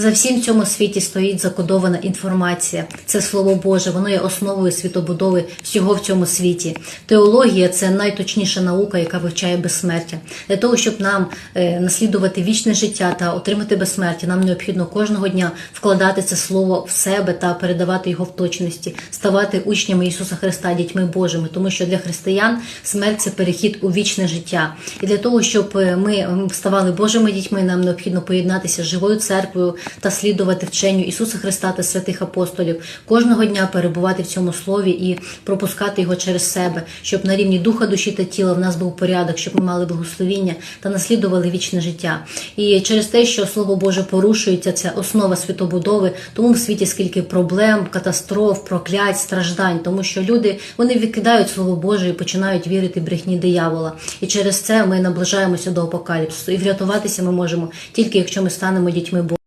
За всім цьому світі стоїть закодована інформація. Це слово Боже, воно є основою світобудови всього в цьому світі. Теологія це найточніша наука, яка вивчає безсмертя. Для того, щоб нам е, наслідувати вічне життя та отримати безсмертя, нам необхідно кожного дня вкладати це слово в себе та передавати його в точності, ставати учнями Ісуса Христа, дітьми Божими, тому що для християн смерть це перехід у вічне життя. І для того, щоб е, ми ставали Божими дітьми, нам необхідно поєднатися з живою церквою та слідувати вченню Ісуса Христа та святих апостолів, кожного дня перебувати в цьому слові і пропускати його через себе, щоб на рівні духа, душі та тіла в нас був порядок, щоб ми мали благословіння та наслідували вічне життя. І через те, що слово Боже порушується, це основа світобудови, тому в світі скільки проблем, катастроф, проклять, страждань, тому що люди вони відкидають слово Боже і починають вірити брехні диявола. І через це ми наближаємося до апокаліпсису. І врятуватися ми можемо тільки якщо ми станемо дітьми Божими.